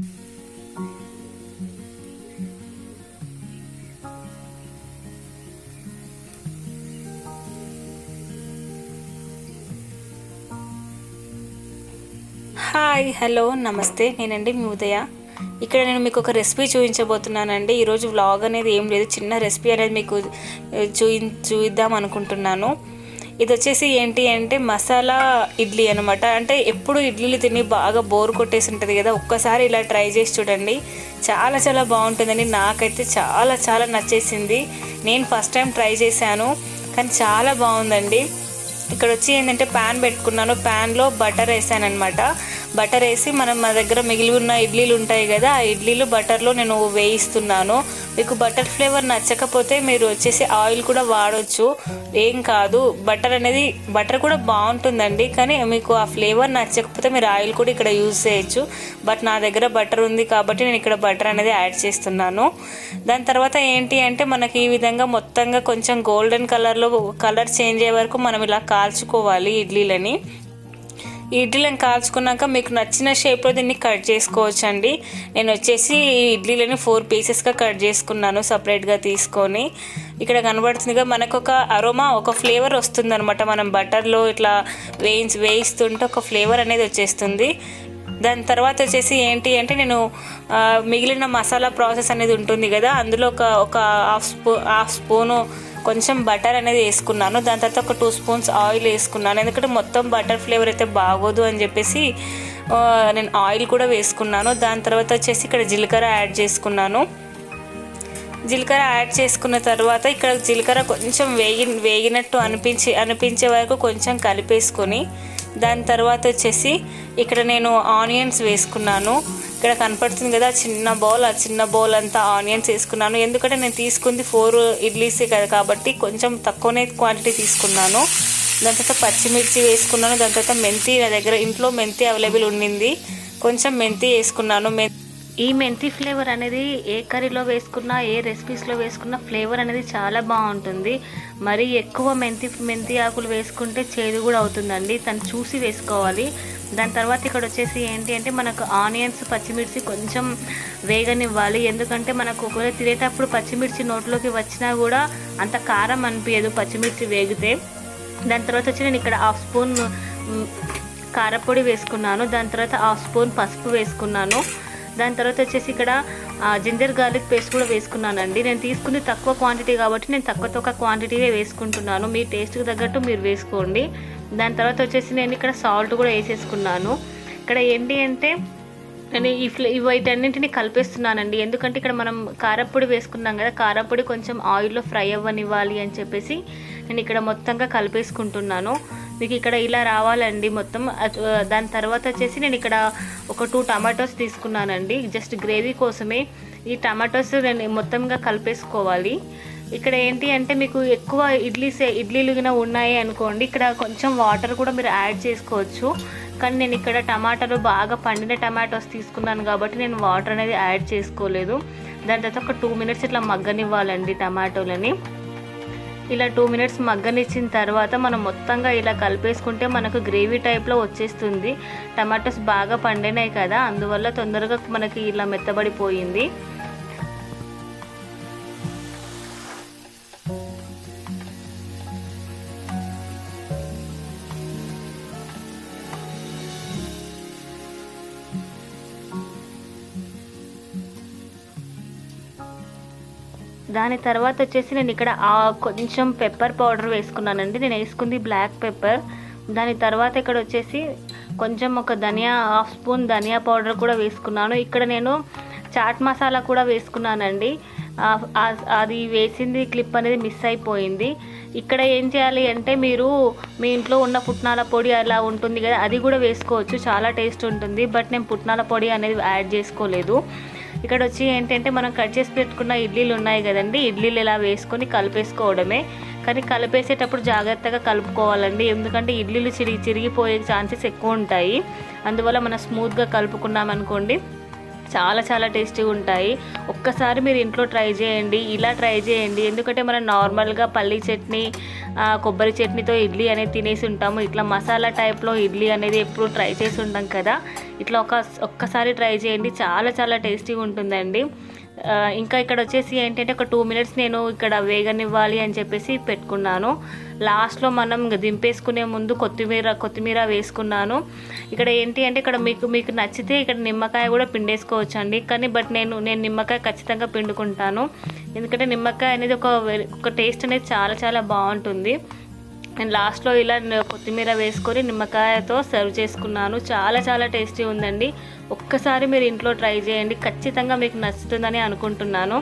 Hi hello నమస్తే. నేనండి మీ ఉదయ. ఇక్కడ నేను మీకు ఒక రెసిపీ చూపించబోతున్నానండి. ఈరోజు వ్లాగ్ అనేది ఏం లేదు. చిన్న రెసిపీ అనేది మీకు చూ చూయి చూద్దాం అనుకుంటున్నాను. ఇది వచ్చేసి ఏంటి అంటే మసాలా ఇడ్లీ అనమాట అంటే ఎప్పుడు ఇడ్లీలు తిని బాగా బోర్ కొట్టేసి ఉంటుంది కదా ఒక్కసారి ఇలా ట్రై చేసి చూడండి. చాలా చాలా బాగుంటుందండి నాకైతే చాలా చాలా నచ్చేసింది. నేను ఫస్ట్ టైం ట్రై చేశాను కానీ చాలా బాగుందండి. ఇక్కడ వచ్చి ఏంటంటే ప్యాన్ పెట్టుకున్నాను. ప్యాన్లో బటర్ వేసాను అనమాట బటర్ వేసి మనం మా దగ్గర మిగిలి ఉన్న ఇడ్లీలు ఉంటాయి కదా ఆ ఇడ్లీలు బటర్లో నేను వేయిస్తున్నాను. మీకు బటర్ ఫ్లేవర్ నచ్చకపోతే మీరు వచ్చేసి ఆయిల్ కూడా వాడొచ్చు. ఏం కాదు బటర్ అనేది బటర్ కూడా బాగుంటుందండి కానీ మీకు ఆ ఫ్లేవర్ నచ్చకపోతే మీరు ఆయిల్ కూడా ఇక్కడ యూజ్ చేయొచ్చు. బట్ నా దగ్గర బటర్ ఉంది కాబట్టి నేను ఇక్కడ బటర్ అనేది యాడ్ చేస్తున్నాను. దాని తర్వాత ఏంటి అంటే మనకి ఈ విధంగా మొత్తంగా కొంచెం గోల్డెన్ కలర్లో కలర్ చేంజ్ అయ్యే వరకు మనం ఇలా కాల్చుకోవాలి ఇడ్లీలని. ఇడ్లీలను కాల్చుకున్నాక మీకు నచ్చిన షేప్లో దీన్ని కట్ చేసుకోవచ్చు అండి నేను వచ్చేసి ఇడ్లీలను ఇడ్లీలని ఫోర్ పీసెస్గా కట్ చేసుకున్నాను సపరేట్గా తీసుకొని. ఇక్కడ కనబడుతుందిగా మనకు ఒక అరోమా ఒక ఫ్లేవర్ వస్తుంది అనమాట మనం బటర్లో ఇట్లా వేయించి వేయిస్తుంటే ఒక ఫ్లేవర్ అనేది వచ్చేస్తుంది. దాని తర్వాత వచ్చేసి ఏంటి అంటే నేను మిగిలిన మసాలా ప్రాసెస్ అనేది ఉంటుంది కదా అందులో ఒక ఒక హాఫ్ స్పూ హాఫ్ స్పూను కొంచెం బటర్ అనేది వేసుకున్నాను. దాని తర్వాత ఒక టూ స్పూన్స్ ఆయిల్ వేసుకున్నాను. ఎందుకంటే మొత్తం బటర్ ఫ్లేవర్ అయితే బాగోదు అని చెప్పేసి నేను ఆయిల్ కూడా వేసుకున్నాను. దాని తర్వాత వచ్చేసి ఇక్కడ జీలకర్ర యాడ్ చేసుకున్నాను. జీలకర్ర యాడ్ చేసుకున్న తర్వాత ఇక్కడ జీలకర్ర కొంచెం వేగి వేగినట్టు అనిపించి అనిపించే వరకు కొంచెం కలిపేసుకొని దాని తర్వాత వచ్చేసి ఇక్కడ నేను ఆనియన్స్ వేసుకున్నాను. ఇక్కడ కనపడుతుంది కదా చిన్న బౌల్ ఆ చిన్న బౌల్ అంతా ఆనియన్స్ వేసుకున్నాను. ఎందుకంటే నేను తీసుకుంది ఫోర్ ఇడ్లీసే కదా కాబట్టి కొంచెం తక్కువనే క్వాంటిటీ తీసుకున్నాను. దాని తర్వాత పచ్చిమిర్చి వేసుకున్నాను. దాని తర్వాత మెంతి నా దగ్గర ఇంట్లో మెంతి అవైలబుల్ ఉండింది. కొంచెం మెంతి వేసుకున్నాను. మెంతి ఈ మెంతి ఫ్లేవర్ అనేది ఏ కర్రీలో వేసుకున్నా ఏ రెసిపీస్లో వేసుకున్నా ఫ్లేవర్ అనేది చాలా బాగుంటుంది. మరి ఎక్కువ మెంతి మెంతి ఆకులు వేసుకుంటే చేదు కూడా అవుతుందండి. తను చూసి వేసుకోవాలి. దాని తర్వాత ఇక్కడ వచ్చేసి ఏంటి అంటే మనకు ఆనియన్స్ పచ్చిమిర్చి కొంచెం వేగనివ్వాలి. ఎందుకంటే మనకు ఒకవేళ తినేటప్పుడు పచ్చిమిర్చి నోట్లోకి వచ్చినా కూడా అంత కారం అనిపించదు పచ్చిమిర్చి వేగితే. దాని తర్వాత వచ్చి నేను ఇక్కడ హాఫ్ స్పూన్ కారపొడి వేసుకున్నాను. దాని తర్వాత హాఫ్ స్పూన్ పసుపు వేసుకున్నాను. దాని తర్వాత వచ్చేసి ఇక్కడ జింజర్ గార్లిక్ పేస్ట్ కూడా వేసుకున్నానండి. నేను తీసుకుంది తక్కువ క్వాంటిటీ కాబట్టి నేను తక్కువ తక్కువ క్వాంటిటీవే వేసుకుంటున్నాను. మీ టేస్ట్కి తగ్గట్టు మీరు వేసుకోండి. దాని తర్వాత వచ్చేసి నేను ఇక్కడ సాల్ట్ కూడా వేసేసుకున్నాను. ఇక్కడ ఏంటి అంటే నేను ఈ ఫ్లే వీటన్నింటిని కలిపేస్తున్నానండి. ఎందుకంటే ఇక్కడ మనం కారప్పొడి వేసుకున్నాం కదా కారప్పొడి కొంచెం ఆయిల్లో ఫ్రై అవ్వనివ్వాలి అని చెప్పేసి నేను ఇక్కడ మొత్తంగా కలిపేసుకుంటున్నాను. మీకు ఇక్కడ ఇలా రావాలండి మొత్తం. దాని తర్వాత వచ్చేసి నేను ఇక్కడ ఒక టూ టమాటోస్ తీసుకున్నానండి. జస్ట్ గ్రేవీ కోసమే. ఈ టమాటోస్ నేను మొత్తంగా కలిపేసుకోవాలి. ఇక్కడ ఏంటి అంటే మీకు ఎక్కువ ఇడ్లీస్ ఇడ్లీలు గిన ఉన్నాయి అనుకోండి ఇక్కడ కొంచెం వాటర్ కూడా మీరు యాడ్ చేసుకోవచ్చు. కానీ నేను ఇక్కడ టమాటాలు బాగా పండిన టమాటోస్ తీసుకున్నాను కాబట్టి నేను వాటర్ అనేది యాడ్ చేసుకోలేదు. దాని తర్వాత ఒక టూ మినిట్స్ ఇట్లా మగ్గనివ్వాలండి టమాటోలని. ఇలా టూ మినిట్స్ మగ్గనిచ్చిన తర్వాత మనం మొత్తంగా ఇలా కలిపేసుకుంటే మనకు గ్రేవీ టైప్లో వచ్చేస్తుంది. టమాటోస్ బాగా పండినాయి కదా అందువల్ల తొందరగా మనకి ఇలా మెత్తబడిపోయింది. దాని తర్వాత వచ్చేసి నేను ఇక్కడ కొంచెం పెప్పర్ పౌడర్ వేసుకున్నానండి. నేను వేసుకుంది బ్లాక్ పెప్పర్ దాని తర్వాత ఇక్కడ వచ్చేసి కొంచెం ఒక ధనియా హాఫ్ స్పూన్ ధనియా పౌడర్ కూడా వేసుకున్నాను. ఇక్కడ నేను చాట్ మసాలా కూడా వేసుకున్నానండి. అది వేసింది క్లిప్ అనేది మిస్ అయిపోయింది. ఇక్కడ ఏం చేయాలి అంటే మీరు మీ ఇంట్లో ఉన్న పుట్నాల పొడి అలా ఉంటుంది కదా అది కూడా వేసుకోవచ్చు. చాలా టేస్ట్ ఉంటుంది బట్ నేను పుట్నాల పొడి అనేది యాడ్ చేసుకోలేదు. ఇక్కడ వచ్చి ఏంటంటే మనం కట్ చేసి పెట్టుకున్న ఇడ్లీలు ఉన్నాయి కదండి. ఇడ్లీలు ఇలా వేసుకొని కలిపేసుకోవడమే. కానీ కలిపేసేటప్పుడు జాగ్రత్తగా కలుపుకోవాలండి. ఎందుకంటే ఇడ్లీలు చిరిగి చిరిగిపోయే ఛాన్సెస్ ఎక్కువ ఉంటాయి. అందువల్ల మనం స్మూత్గా కలుపుకున్నాం అనుకోండి చాలా చాలా టేస్టీగా ఉంటాయి. ఒక్కసారి మీరు ఇంట్లో ట్రై చేయండి ఇలా ట్రై చేయండి. ఎందుకంటే మనం నార్మల్గా పల్లీ చట్నీ కొబ్బరి చట్నీతో ఇడ్లీ అనేది తినేసి ఉంటాము. ఇట్లా మసాలా టైప్లో ఇడ్లీ అనేది ఎప్పుడు ట్రై చేసి ఉంటాం కదా. ఇట్లా ఒక ఒక్కసారి ట్రై చేయండి. చాలా చాలా టేస్టీగా ఉంటుందండి. ఇంకా ఇక్కడ వచ్చేసి ఏంటంటే ఒక టూ మినిట్స్ నేను ఇక్కడ వేగనివ్వాలి అని చెప్పేసి పెట్టుకున్నాను. లాస్ట్లో మనం ఇంక దింపేసుకునే ముందు కొత్తిమీర కొత్తిమీర వేసుకున్నాను. ఇక్కడ ఏంటి అంటే ఇక్కడ మీకు మీకు నచ్చితే ఇక్కడ నిమ్మకాయ కూడా పిండేసుకోవచ్చు అండి కానీ బట్ నేను నేను నిమ్మకాయ ఖచ్చితంగా పిండుకుంటాను. ఎందుకంటే నిమ్మకాయ అనేది ఒక వె- ఒక టేస్ట్ అనేది చాలా చాలా బాగుంటుంది. నేను లాస్ట్లో ఇలా కొత్తిమీర వేసుకొని నిమ్మకాయతో సర్వ్ చేసుకున్నాను. చాలా చాలా టేస్టీ ఉందండి. ఒక్కసారి మీరు ఇంట్లో ట్రై చేయండి. ఖచ్చితంగా మీకు నచ్చుతుందని అనుకుంటున్నాను.